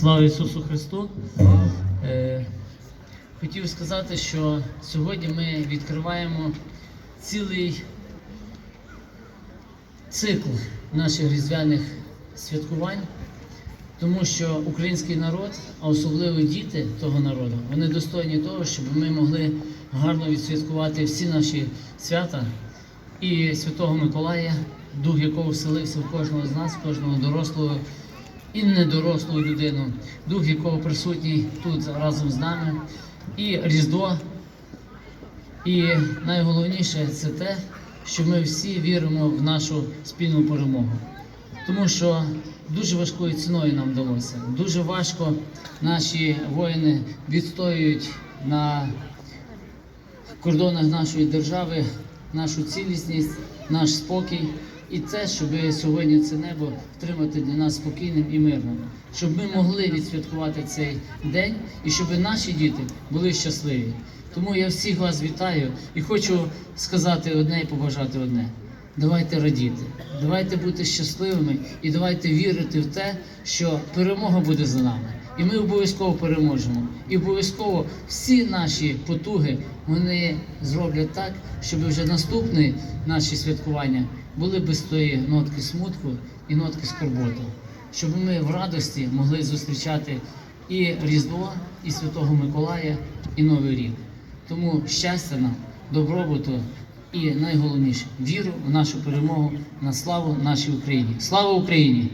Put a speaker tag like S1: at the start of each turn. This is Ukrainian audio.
S1: Слава Ісусу Христу! Е, хотів сказати, що сьогодні ми відкриваємо цілий цикл наших різдвяних святкувань, тому що український народ, а особливо діти того народу, вони достойні того, щоб ми могли гарно відсвяткувати всі наші свята і Святого Миколая, дух якого вселився в кожного з нас, кожного дорослого і недорослу людину, дух якого присутній тут разом з нами, і Різдво. І найголовніше це те, що ми всі віримо в нашу спільну перемогу. Тому що дуже важкою ціною нам вдалося. Дуже важко наші воїни відстоюють на кордонах нашої держави нашу цілісність, наш спокій. І це, щоб сьогодні це небо втримати для нас спокійним і мирним, щоб ми могли відсвяткувати цей день і щоб наші діти були щасливі. Тому я всіх вас вітаю і хочу сказати одне і побажати одне. Давайте радіти, давайте бути щасливими і давайте вірити в те, що перемога буде за нами. І ми обов'язково переможемо. І обов'язково всі наші потуги вони зроблять так, щоб вже наступні наші святкування були без тої нотки смутку і нотки скорботи, щоб ми в радості могли зустрічати і Різдво, і Святого Миколая, і Новий рік. Тому щастя нам, добробуту і найголовніше віру в нашу перемогу на славу нашій Україні. Слава Україні!